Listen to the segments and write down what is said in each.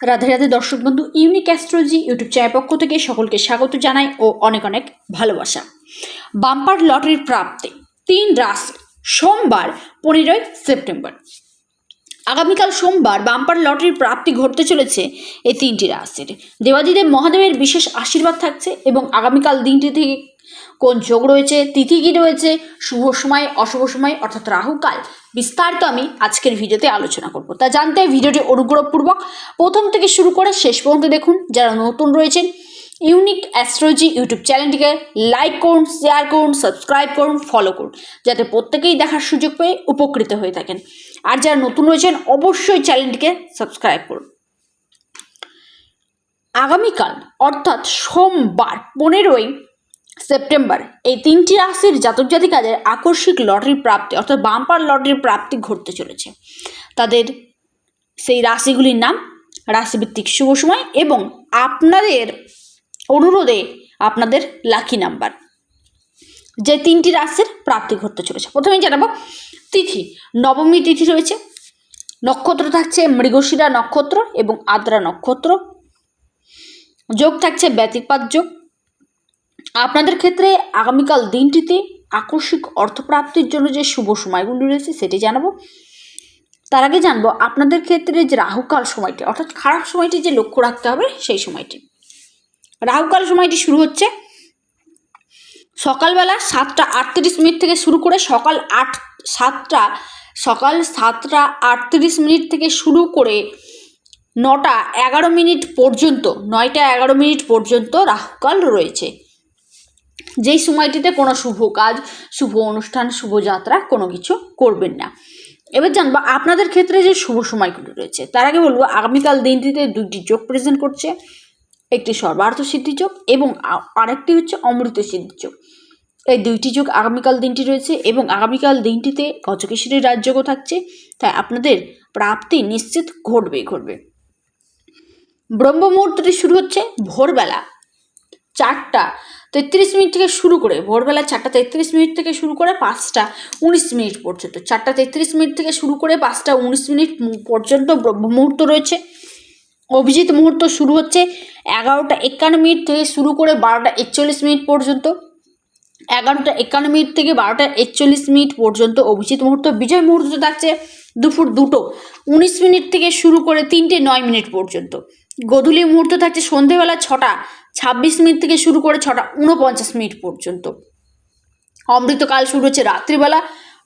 রাধে রাধে দর্শক বন্ধু unique astrology YouTube channel পক্ষ থেকে সকলকে স্বাগত জানাই ও অনেক অনেক ভালোবাসা। বাম্পার লটারির প্রাপ্তি তিন রাশি, সোমবার পনেরোই সেপ্টেম্বর। আগামীকাল সোমবার বাম্পার লটারির প্রাপ্তি ঘটতে চলেছে এই তিনটি রাশির। দেবাদিদেব মহাদেবের বিশেষ আশীর্বাদ থাকছে এবং আগামীকাল দিনটি থেকে কোন যোগ রয়েছে, তিথি কী রয়েছে, শুভ সময়, অশুভ সময়, অর্থাৎ রাহুকাল বিস্তারিত আমি আজকের ভিডিওতে আলোচনা করব। তা জানতে ভিডিওটি অনুগ্রহপূর্বক প্রথম থেকে শুরু করে শেষ পর্যন্ত দেখুন। যারা নতুন রয়েছেন, ইউনিক অ্যাস্ট্রোলজি ইউটিউব চ্যানেলটিকে লাইক করুন, শেয়ার করুন, সাবস্ক্রাইব করুন, ফলো করুন, যাতে প্রত্যেকেই দেখার সুযোগ পেয়ে উপকৃত হয়ে থাকেন। আর যারা নতুন রয়েছেন, অবশ্যই চ্যানেলটিকে সাবস্ক্রাইব করুন। আগামীকাল, অর্থাৎ সোমবার, পনেরোই সেপ্টেম্বর, এই তিনটি রাশির জাতক জাতিকাদের আকস্মিক লটারির প্রাপ্তি, অর্থাৎ বাম্পার লটারির প্রাপ্তি ঘটতে চলেছে। তাদের সেই রাশিগুলির নাম রাশিভিত্তিক শুভ সময় এবং আপনাদের অনুরোধে আপনাদের লাকি নাম্বার যে তিনটি রাশির প্রাপ্তি ঘটতে চলেছে। প্রথমেই জানাব তিথি নবমী তিথি রয়েছে, নক্ষত্র থাকছে মৃগশিরা নক্ষত্র এবং আদ্রা নক্ষত্র, যোগ থাকছে ব্যতিপাত যোগ আপনাদের ক্ষেত্রে আগামীকাল দিনটিতে আকস্মিক অর্থপ্রাপ্তির জন্য যে শুভ সময়গুলি রয়েছে সেটি জানাব। তার আগে জানব, আপনাদের ক্ষেত্রে যে রাহুকাল সময়টি, অর্থাৎ খারাপ সময়টি যে লক্ষ্য রাখতে হবে, সেই সময়টি। রাহুকাল সময়টি শুরু হচ্ছে সকালবেলা সাতটা আটত্রিশ মিনিট থেকে শুরু করে সকাল আট, সাতটা, সকাল সাতটা আটত্রিশ মিনিট থেকে শুরু করে নটা এগারো মিনিট পর্যন্ত, নয়টা এগারো মিনিট পর্যন্ত রাহুকাল রয়েছে। যেই সময়টিতে কোনো শুভ কাজ, শুভ অনুষ্ঠান শুভযাত্রা কোনো কিছু করবেন না। এবার জানব আপনাদের ক্ষেত্রে যে শুভ সময়গুলো রয়েছে, তার আগে বলব আগামীকাল দিনটিতে দুটি যোগ প্রেজেন্ট করছে, একটি সর্বার্থ সিদ্ধি যোগ এবং আরেকটি হচ্ছে অমৃত সিদ্ধি যোগ। এই দুইটি যোগ আগামীকাল দিনটি রয়েছে এবং আগামীকাল দিনটিতে গজকেশ্বরীর রাজযোগও থাকছে, তাই আপনাদের প্রাপ্তি নিশ্চিত ঘটবে ঘটবে। ব্রহ্ম মুহূর্তটি শুরু হচ্ছে ভোরবেলা চারটা তেত্রিশ মিনিট থেকে শুরু করে ভোরবেলা চারটা তেত্রিশ মিনিট থেকে শুরু করে পাঁচটা উনিশ মিনিট পর্যন্ত, চারটা তেত্রিশ মিনিট থেকে শুরু করে পাঁচটা উনিশ মিনিট পর্যন্ত মুহূর্ত রয়েছে। অভিজিৎ মুহূর্ত শুরু হচ্ছে এগারোটা একান্ন মিনিট থেকে শুরু করে বারোটা একচল্লিশ মিনিট পর্যন্ত, এগারোটা একান্ন মিনিট থেকে বারোটা একচল্লিশ মিনিট পর্যন্ত অভিজিৎ মুহূর্ত, বিজয় মুহূর্ত থাকছে দুপুর দুটো উনিশ মিনিট থেকে শুরু করে তিনটে নয় মিনিট পর্যন্ত। গধূলি মুহূর্ত থাকছে সন্ধেবেলা ছটা ছাব্বিশ মিনিট থেকে শুরু করে ছটা উনপঞ্চাশ মিনিট পর্যন্ত। অমৃতকাল শুরু হচ্ছে রাত্রিবেলা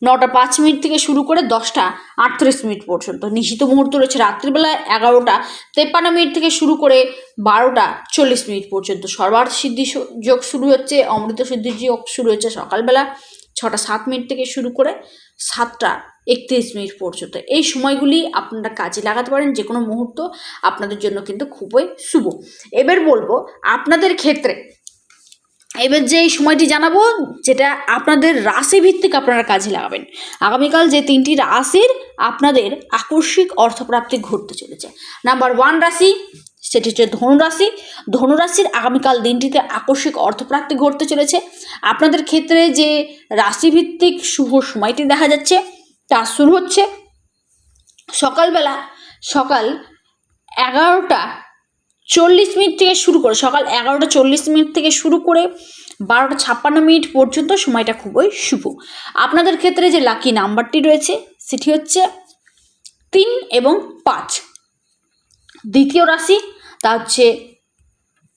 নটা পাঁচ মিনিট থেকে শুরু করে দশটা আটত্রিশ মিনিট পর্যন্ত। নিশিত মুহূর্ত রয়েছে রাত্রিবেলা এগারোটা তেপ্পান্ন মিনিট থেকে শুরু করে বারোটা চল্লিশ মিনিট পর্যন্ত। সর্বার্থ সিদ্ধি যোগ শুরু হচ্ছে, অমৃত সিদ্ধি যোগ শুরু হচ্ছে সকালবেলা ছটা সাত মিনিট থেকে শুরু করে সাতটা একত্রিশ মিনিট পর্যন্ত এই সময়গুলি আপনারা কাজে লাগাতে পারেন যে কোনো মুহূর্ত আপনাদের জন্য কিন্তু খুবই শুভ। এবার বলব, আপনাদের ক্ষেত্রে এবার যে এই সময়টি জানাব, যেটা আপনাদের রাশি ভিত্তিক আপনারা কাজে লাগাবেন। আগামীকাল যে তিনটি রাশির আপনাদের আকস্মিক অর্থপ্রাপ্তি ঘটতে চলেছে। নাম্বার ওয়ান রাশি, সেটি হচ্ছে ধনুরাশি। ধনুরাশির আগামীকাল দিনটিতে আকস্মিক অর্থপ্রাপ্তি ঘটতে চলেছে। আপনাদের ক্ষেত্রে যে রাশিভিত্তিক শুভ সময়টি দেখা যাচ্ছে তা শুরু হচ্ছে। সকালবেলা সকাল এগারোটা চল্লিশ মিনিট থেকে শুরু করে, সকাল এগারোটা চল্লিশ মিনিট থেকে শুরু করে বারোটা ছাপ্পান্ন মিনিট পর্যন্ত সময়টা খুবই শুভ। আপনাদের ক্ষেত্রে যে লাকি নাম্বারটি রয়েছে, সেটি হচ্ছে তিন এবং পাঁচ। দ্বিতীয় রাশি, তা হচ্ছে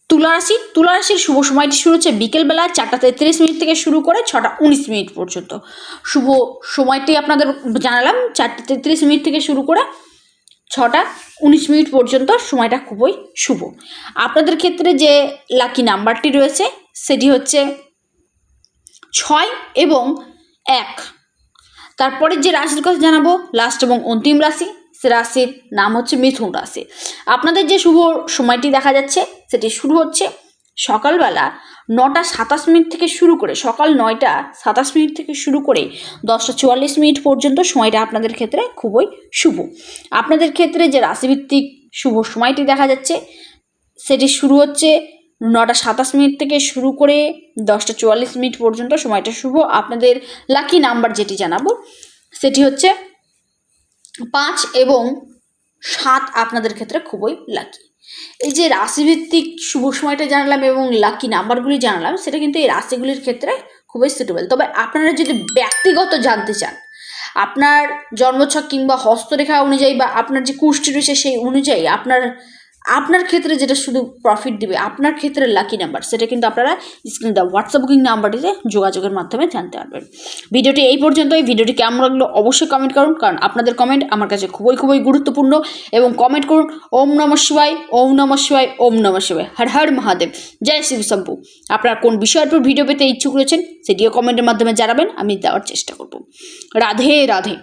তুলা রাশি তুলা রাশির শুভ সময়টি শুরু হচ্ছে বিকেলবেলা চারটা তেত্রিশ মিনিট থেকে শুরু করে ছটা উনিশ মিনিট পর্যন্ত। শুভ সময়টি আপনাদের জানালাম, চারটে তেত্রিশ মিনিট থেকে শুরু করে ছটা উনিশ মিনিট পর্যন্ত সময়টা খুবই শুভ। আপনাদের ক্ষেত্রে যে লাকি নাম্বারটি রয়েছে, সেটি হচ্ছে ছয় এবং এক। তারপরে যে রাশির কথা জানাব লাস্ট এবং অন্তিম রাশি রাশির নাম হচ্ছে মিথুন রাশি। আপনাদের যে শুভ সময়টি দেখা যাচ্ছে, সেটি শুরু হচ্ছে সকালবেলা নটা সাতাশ মিনিট থেকে শুরু করে, সকাল নয়টা সাতাশ মিনিট থেকে শুরু করে দশটা চুয়াল্লিশ মিনিট পর্যন্ত সময়টা আপনাদের ক্ষেত্রে খুবই শুভ। আপনাদের ক্ষেত্রে যে রাশিভিত্তিক শুভ সময়টি দেখা যাচ্ছে, সেটি শুরু হচ্ছে নটা সাতাশ মিনিট থেকে শুরু করে দশটা চুয়াল্লিশ মিনিট পর্যন্ত সময়টা শুভ। আপনাদের লাকি নাম্বার যেটি জানাব, সেটি হচ্ছে পাঁচ এবং সাত আপনাদের ক্ষেত্রে খুবই লাকি এই যে রাশিভিত্তিক শুভ সময়টা জানালাম এবং লাকি নাম্বারগুলি জানালাম, সেটা কিন্তু এই রাশিগুলির ক্ষেত্রে খুবই সুটেবল তবে আপনারা যদি ব্যক্তিগত জানতে চান, আপনার জন্মছক কিংবা হস্তরেখা অনুযায়ী বা আপনার যে কুষ্টি রয়েছে সেই অনুযায়ী আপনার আপনার ক্ষেত্রে যেটা শুধু প্রফিট দিবে, আপনার ক্ষেত্রে লাকি নাম্বার সেটা কিন্তু আপনারা স্ক্রিনে দেওয়া হোয়াটসঅ্যাপ বুকিং নাম্বারটিতে যোগাযোগের মাধ্যমে জানতে পারবেন। ভিডিওটি এই পর্যন্তই ভিডিওটি কেমন লাগল অবশ্যই কমেন্ট করুন, কারণ আপনাদের কমেন্ট আমার কাছে খুবই খুবই গুরুত্বপূর্ণ এবং কমেন্ট করুন, ওম নম শিবায়, ওম নম শিবায়, ওম নম শিবায়, হর হর মহাদেব, জয় শিব শম্ভু। আপনারা কোন বিষয়ের উপর ভিডিও পেতে ইচ্ছুক রয়েছেন, সেটিও কমেন্টের মাধ্যমে জানাবেন, আমি দেওয়ার চেষ্টা করব। রাধে রাধে।